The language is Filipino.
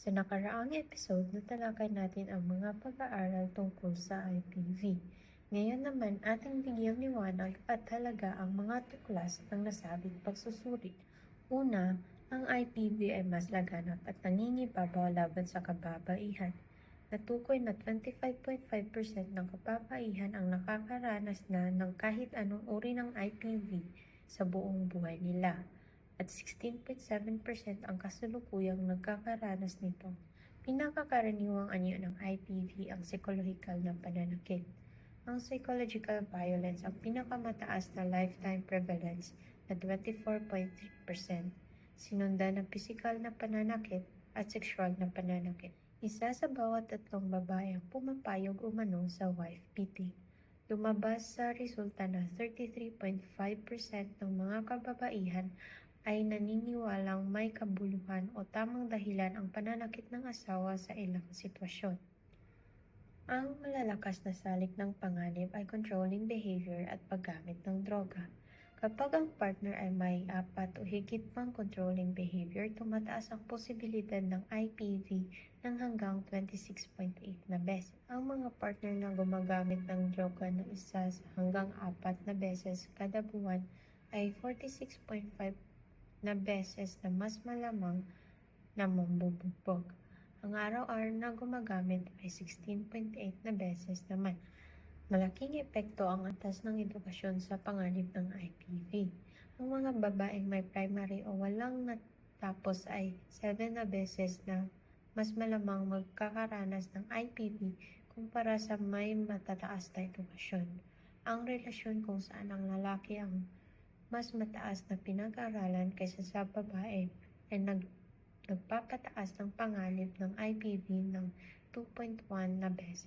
Sa nakaraang episode, natalakay natin ang mga pag-aaral tungkol sa IPV. Ngayon naman, ating bigyang liwanag at halaga ang mga tuklas ng nasabing pagsusuri. Una, ang IPV ay mas laganap at nangingibabaw laban sa kababaihan. Natukoy na 25.5% ng kababaihan ang nakakaranas na ng kahit anong uri ng IPV sa buong buhay nila at 16.7% ang kasalukuyang nagkakaranas nito. Pinakakaraniwang anyo ng IPV ang psychological na pananakit. Ang psychological violence ang pinakamataas na lifetime prevalence na 24.3%, sinundan ng physical na pananakit at sexual na pananakit. Isa sa bawat tatlong babae ang pumapayag umano sa wife beating. Lumabas sa resulta na 33.5% ng mga kababaihan ay naniniwalang may kabuluhan o tamang dahilan ang pananakit ng asawa sa ilang sitwasyon. Ang malalakas na salik ng panganib ay controlling behavior at paggamit ng droga. Kapag ang partner ay may apat o higit pang controlling behavior, tumataas ang posibilidad ng IPV ng hanggang 26.8 na beses. Ang mga partner na gumagamit ng droga ng isa sa hanggang apat na beses kada buwan ay 46.5 na beses na mas malamang na mambubugbog. Ang araw-araw na gumagamit ay 16.8 na beses naman. Malaking epekto ang atas ng edukasyon sa panganib ng IPV. Ang mga babaeng may primary o walang natapos ay 7 na beses na mas malamang magkakaranas ng IPV kumpara sa may matataas na edukasyon. Ang relasyon kung saan ang lalaki ang mas mataas na pinag-aralan kaysa sa babae ay nag, nagpapataas ng panganib ng IPV ng 2.1 na beses.